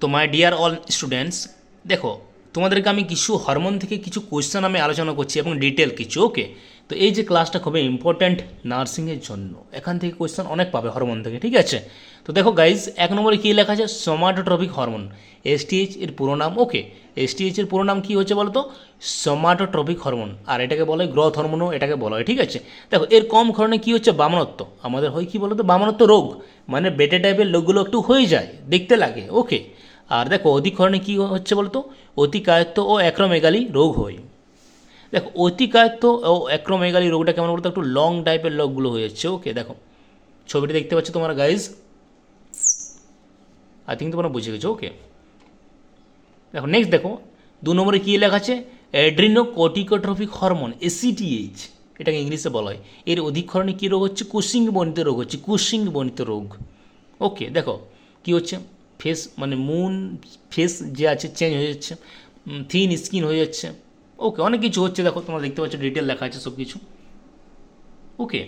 তো my dear all students দেখো, তোমাদেরকে আমি কিছু হরমোন থেকে কিছু কোয়েশ্চেন আমি আলোচনা করছি এবং ডিটেল কিছু ওকে তো এই যে ক্লাসটা খুবই ইম্পর্ট্যান্ট নার্সিংয়ের জন্য, এখান থেকে কোয়েশ্চেন অনেক পাবে হরমোন থেকে, ঠিক আছে? তো দেখো গাইজ এক নম্বরে কী লেখা আছে? সোমাটোট্রপিক হরমোন এসটিএইচ এর পুরো নাম ওকে এসটিএইচ এর পুরো নাম কী হচ্ছে বলো তো সোমাটোট্রপিক হরমোন আর এটাকে বলে গ্রোথ হরমোনও এটাকে বলা হয়, ঠিক আছে? দেখো, এর কম কারণে কী হচ্ছে? বামনত্ব, আমাদের হয় কী বলো তো বামনত্ব রোগ মানে বেটে টাইপের লোকগুলো একটু হয়ে যায়, দেখতে লাগে ওকে আর দেখো অধিকরণে কী হচ্ছে বলতো? অতিকায়ত্ত ও অ্যাক্রোমেগালি রোগ হয়। দেখো, অতিকায়ত্ত ও অ্যাক্রোমেগালি রোগটা কেমন বলতো? একটু লং টাইপের লোকগুলো হয়ে যাচ্ছে ওকে দেখো, ছবিটি দেখতে পাচ্ছ তোমরা গাইজ আই থিঙ্ক তোমরা বুঝে গেছো ওকে দেখো নেক্সট দেখো, দু নম্বরে কী লেখা আছে? অ্যাড্রিনো কোটিকোট্রফিক হরমোন এসিটিএইচ এটাকে ইংলিশে বলা হয়। এর অধিকরণে কী রোগ হচ্ছে? কুশিং বনিত রোগ হচ্ছে কুশিং বনিত রোগ ওকে দেখো, কী হচ্ছে? ফেস মানে মুন ফেস যে আছে চেঞ্জ হয়ে যাচ্ছে থিন স্কিন হয়ে যাচ্ছে। ওকে অনেক কিছু হচ্ছে, দেখো, তোমরা দেখতে পাচ্ছ ডিটেল লেখা আছে সব কিছু ওকে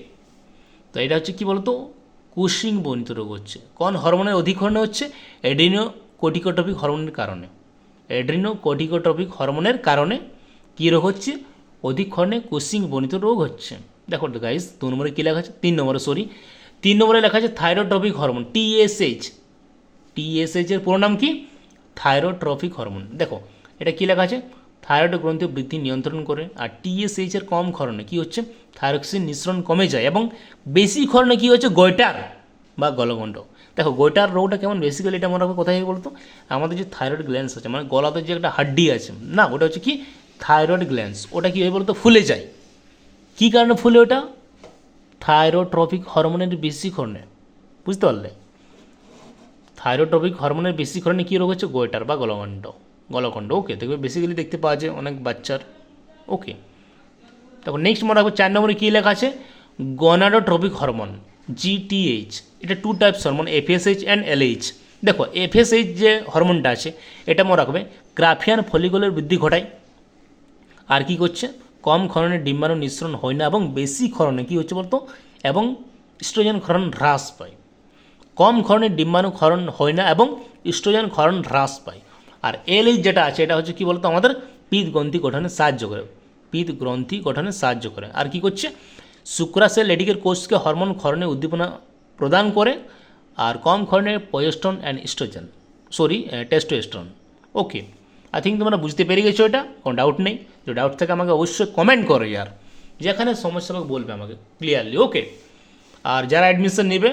তো এটা হচ্ছে কি বলতো? কুশিং বর্ণিত রোগ হচ্ছে। কোন হরমোনের অধিকরণে হচ্ছে? এড্রিনো কোটিকোট্রপিক হরমোনের কারণে। এড্রিনো কোটিকোট্রপিক হরমোনের কারণে কী রোগ হচ্ছে? অধিকরণে কুশিং বর্ণিত রোগ হচ্ছে। দেখো গাইজ দু নম্বরে কী লেখা আছে? তিন নম্বরে সরি তিন নম্বরে লেখা আছে থাইরোট্রপিক হরমোন টিএসএইচ টিএসএইচ এর পুরো নাম কি? থাইরোট্রপিক হরমোন দেখো, এটা কী লেখা আছে? থাইরয়েড গ্রন্থি বৃদ্ধি নিয়ন্ত্রণ করে আর টিএসএইচ এর কম ক্ষরণে কী হচ্ছে? থাইরক্সিন নিঃসরণ কমে যায় এবং বেশি ক্ষরণে কী হচ্ছে? গোয়টার বা গলগণ্ড। দেখো গোয়টার রোগটা কেমন? বেসিক্যালি এটা মনে রাখবে কোথায় বলতো? আমাদের যে থাইরয়েড গ্ল্যান্স আছে মানে গলাতে যে একটা হাড্ডি আছে, না, ওটা হচ্ছে কি? থাইরয়েড গ্ল্যান্স ওটা কী হয় বলতো? ফুলে যায়। কী কারণে ফুলে ওটা? থাইরোট্রপিক হরমোনের বেশি ক্ষরণে বুঝতে পারলে? থাইরোট্রপিক হরমোনের বেশি কারণে কী রোগ হচ্ছে? গোয়েটার বা গলকণ্ড গলকণ্ড ওকে দেখবে বেসিক্যালি দেখতে পাওয়া যায় অনেক বাচ্চার। ওকে দেখো নেক্সট মনে রাখব চার নম্বরে কী লেখা আছে? গনাডোট্রপিক হরমোন জিটিএইচ এটা two types hormone FSH and LH দেখো এফএসএইচ যে হরমোনটা আছে, এটা মনে রাখবে গ্রাফিয়ান ফলিকলের বৃদ্ধি ঘটায়। আর কি করছে? কম ক্ষরণে ডিম্বাণু নিঃসরণ হয় না এবং বেশি ক্ষরণে কী হচ্ছে বলতো? এবং স্ট্রোজেন ক্ষরণ হ্রাস পায়। কম ক্ষরণে ডিম্বাণু ক্ষরণ হয় না এবং ইস্ট্রোজেন ক্ষরণ হ্রাস পায়। আর এলএইচ যেটা আছে, এটা হচ্ছে কি বলতো? আমাদের পিত গ্রন্থি গঠনে সাহায্য করে। পিত গ্রন্থি গঠনে সাহায্য করে। আর কি করছে? শুক্রাসেল লেডিকের কোষকে হরমোন ক্ষরণে উদ্দীপনা প্রদান করে আর কম ক্ষরণে পয়েস্টন and oestrogen sorry testosterone okay I think তোমরা বুঝতে পেরে গেছো এটা? কোনো ডাউট নেই। যে ডাউট থাকে আমাকে অবশ্যই কমেন্ট করো, ইয়ার। যেখানে সমস্যা বলবে আমাকে। ক্লিয়ারলি ওকে আর যারা অ্যাডমিশন নেবে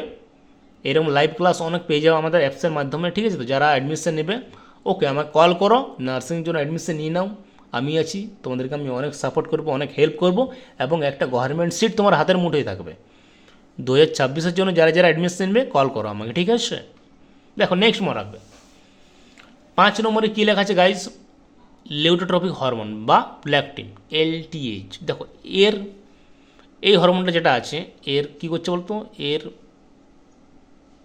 এরকম লাইভ ক্লাস অনেক পেয়ে যাবে আমাদের অ্যাপসের মাধ্যমে, ঠিক আছে তো? যারা অ্যাডমিশন নেবে ওকে আমাকে কল করো নার্সিং জন্য অ্যাডমিশন নিয়ে নাও। আমি আছি, তোমাদেরকে আমি অনেক সাপোর্ট করব, অনেক হেল্প করব, এবং একটা গভর্নমেন্ট সিট তোমার হাতের মুঠোয় থাকবে। দু হাজার ছাব্বিশের জন্য যারা যারা অ্যাডমিশন নেবে কল করো আমাকে, ঠিক আছে? দেখো নেক্সট মনে রাখবে। পাঁচ নম্বরে কী লেখা আছে গাইজ লিউটোট্রপিক হরমোন বা প্ল্যাকটিন এলটিএইচ দেখো, এর, এই হরমোনটা যেটা আছে, এর কী করছে বলতো? এর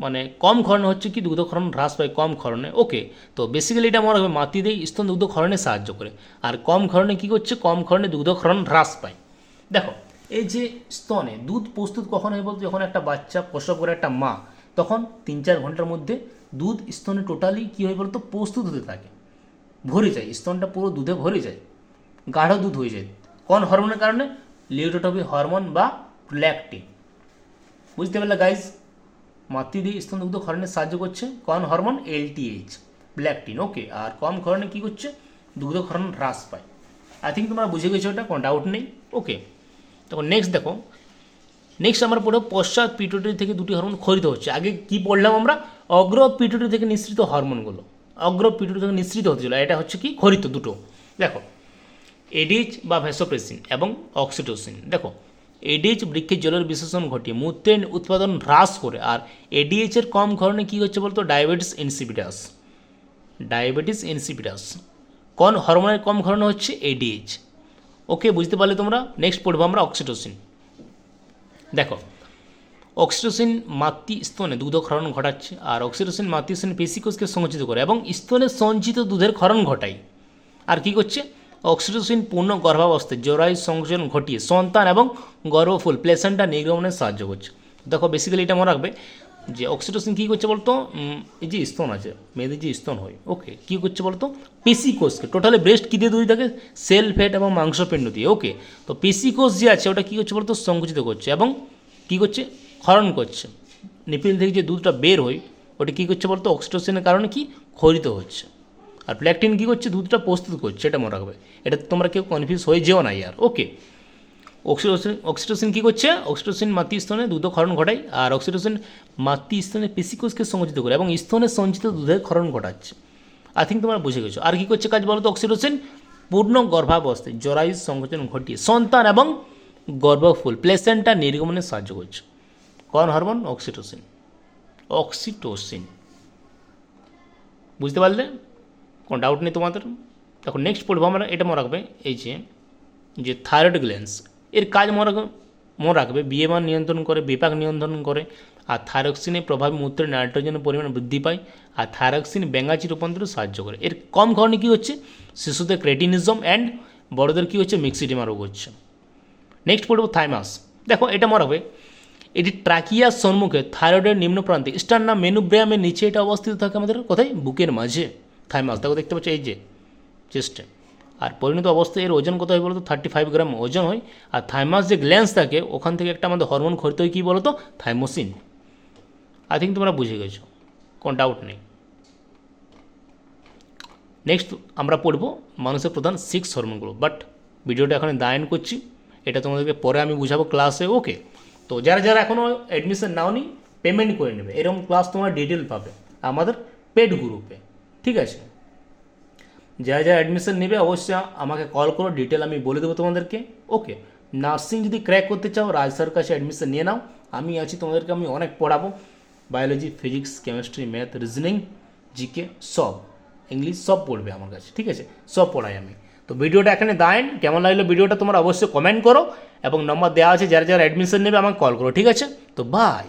মানে কম ক্ষরণে হচ্ছে কি দুগ্ধক্ষরণ হ্রাস পায় কম ক্ষরণে ওকে। তো বেসিক্যালি এটা মনে হবে মাতৃদেই স্তন দুগ্ধক্ষরণে সাহায্য করে। আর কম ক্ষরণে কী করছে? কম ক্ষরণে দুগ্ধক্ষরণ হ্রাস পায়। দেখো, এই যে স্তনে দুধ প্রস্তুত কখন হয় বলতে? যখন একটা বাচ্চা প্রসব করে একটা মা, তখন তিন চার ঘণ্টার মধ্যে দুধ স্তনে টোটালি কী হয় বলতো? প্রস্তুত হতে থাকে। ভরে যায়, স্তনটা পুরো দুধে ভরে যায়। গাঢ় দুধ হয়ে যায়। কোন হরমোনের কারণে? লিউটোটপি হরমোন বা প্ল্যাকটিন বুঝতে পারলে গাইজ মাতৃদেহ স্তনদুগ্ধ ক্ষরণে সাহায্য করছে। কন হরমোন এলটিএইচ প্ল্যাকটিন ওকে আর কম ক্ষরণে কী করছে? দুগ্ধ ক্ষরণ হ্রাস পায়। আই থিঙ্ক তোমরা বুঝে গেছো এটা, কোনো ডাউট নেই। ওকে তখন নেক্সট দেখো। নেক্সট আমরা পড়ব পশ্চাৎ পিটুটারি থেকে দুটি হরমোন খরিত হচ্ছে। আগে কি পড়লাম আমরা? অগ্র পিটুটারি থেকে নিঃসৃত হরমোনগুলো। অগ্র পিটুটারি থেকে নিঃসৃত হচ্ছিল এটা হচ্ছে কি? খরিত দুটো। দেখো এডিচ বা ভ্যাসোপ্রেসিন এবং অক্সিটোসিন। দেখো এডিএইচ বৃক্ষের জলের বিশেষণ ঘটিয়ে মূত্রের উৎপাদন হ্রাস করে। আর এডিএইচের কম কারণে কী হচ্ছে বলতো? ডায়াবেটিস ইনসিপিটাস ডায়াবেটিস ইনসিপিটাস কোন হরমোনের কম কারণে হচ্ছে? এডিএইচ ওকে বুঝতে পারলে তোমরা? নেক্সট পড়ব আমরা অক্সিটোসিন দেখো অক্সিটোসিন মাতৃ স্তনে দুধ ক্ষরণ ঘটাচ্ছে, আর অক্সিটোসিন মাতৃ স্তনে পেশিকোষকে সংচিত করে, এবং স্তনে সঞ্চিত দুধের ক্ষরণ ঘটায়। আর কি করছে? অক্সিটোসিন পূর্ণ গর্ভাবস্থায় জরায়ু সংযোজন ঘটিয়ে সন্তান এবং গর্ভফুল প্লেসেন্টা নির্গমনে সাহায্য করছে। দেখো বেসিক্যালি এটা মনে রাখবে যে অক্সিটোসিন কী করছে বলতো? এই যে স্তন আছে, মেয়েদের যে স্তন হয়, ওকে, কী করছে বলতো? পেশি কোষকে টোটালি ব্রেস্ট কী দিয়ে তৈরি থাকে? সেল ফ্যাট এবং মাংসপিণ্ড দিয়ে, ওকে। তো পেশি কোষ যে আছে, ওটা কী করছে বলতো? সংকুচিত করছে এবং কী করছে? ক্ষরণ করছে। নিপিল থেকে যে দুধটা বের হয়, ওটা কী করছে বলতো? অক্সিটোসিনের কারণে কি? ক্ষরিত হচ্ছে। আর প্ল্যাকটিন কী করছে? দুধটা প্রস্তুত করছে এটা মনে রাখবে। এটা তোমরা কেউ কনফিউজ হয়ে যেও না ইয়ার ওকে অক্সিটোসিন অক্সিটোসিন কী করছে? অক্সিটোসিন মাতৃস্তনে দুধ ক্ষরণ ঘটায়, আর অক্সিটোসিন মাতৃস্তনে পেশিকোষকে সংযোজিত করে, এবং স্তনে সঞ্চিত দুধের ক্ষরণ ঘটাচ্ছে। আই থিঙ্ক তোমরা বুঝে গেছো। আর কী করছে কাজ বলো তো অক্সিটোসিন পূর্ণ গর্ভাবস্থায় জরায়ু সংকোচন ঘটিয়ে, সন্তান এবং গর্ভফুল প্লেসেন্টা নির্গমনে সাহায্য করছে। কোন হরমোন অক্সিটোসিন অক্সিটোসিন বুঝতে পারলে? কোনো ডাউট নেই তোমাদের? দেখো নেক্সট পড়ব আমরা, এটা মনে রাখবে, এই যে যে থাইরয়েড গ্ল্যান্স এর কাজ মনে রাখবে মনে রাখবে বিএমআর নিয়ন্ত্রণ করে বিপাক নিয়ন্ত্রণ করে, আর থাইরক্সিনের প্রভাবে মূত্রে নাইট্রোজেনের পরিমাণ বৃদ্ধি পায়, আর থাইরক্সিন ব্যাঙ্গাচি রূপান্তরে সাহায্য করে। এর কম কারণে কী হচ্ছে? শিশুদের ক্রেটিনিজম অ্যান্ড বড়দের কী হচ্ছে? মিক্সিডিমা রোগ হচ্ছে। নেক্সট পড়ব থাইমাস দেখো, এটা মনে রাখবে, এটি ট্রাকিয়ার সম্মুখে থাইরয়েডের নিম্ন প্রান্তে স্টার্না মেনুব্রেয়ামের নিচে এটা অবস্থিত থাকে আমাদের, কোথায়? বুকের মাঝে। থাইমাস দেখো দেখতে পাচ্ছ এই যে চেস্টে আর পরিণত অবস্থায় এর ওজন কত হয় বলতো? থার্টি ফাইভ গ্রাম ওজন হয়। আর থাইমাস যে গ্ল্যান্স থাকে, ওখান থেকে একটা আমাদের হরমোন খরিত হয় কী বলতো? থাইমোসিন আই থিঙ্ক তোমরা বুঝে গেছো, কোনো ডাউট নেই। নেক্সট আমরা পড়ব মানুষের প্রধান সিক্স হরমোনগুলো বাট ভিডিওটা এখন দায়ন করছি। এটা তোমাদেরকে পরে আমি বুঝাবো ক্লাসে ওকে তো যারা যারা এখনও অ্যাডমিশন নাওনি পেমেন্ট করে নেবে। এরকম ক্লাস তোমরা ডিটেল পাবে আমাদের পেড গ্রুপে ঠিক আছে? যারা যারা অ্যাডমিশন নেবে অবশ্যই আমাকে কল করো ডিটেল আমি বলে দেবো তোমাদেরকে ওকে নার্সিং যদি ক্র্যাক করতে চাও, রাজ স্যার কাছে অ্যাডমিশন নিয়ে নাও। আমি আছি, তোমাদেরকে আমি অনেক পড়াবো। Biology physics chemistry math reasoning GK সব। ইংলিশ সব পড়বে আমার কাছে, ঠিক আছে? সব পড়াই আমি। তো ভিডিওটা এখানে দায়েন কেমন লাগল ভিডিওটা তোমরা অবশ্যই কমেন্ট করো। এবং নম্বর দেওয়া আছে, যারা যারা অ্যাডমিশন নেবে আমাকে কল করো, ঠিক আছে? তো বাই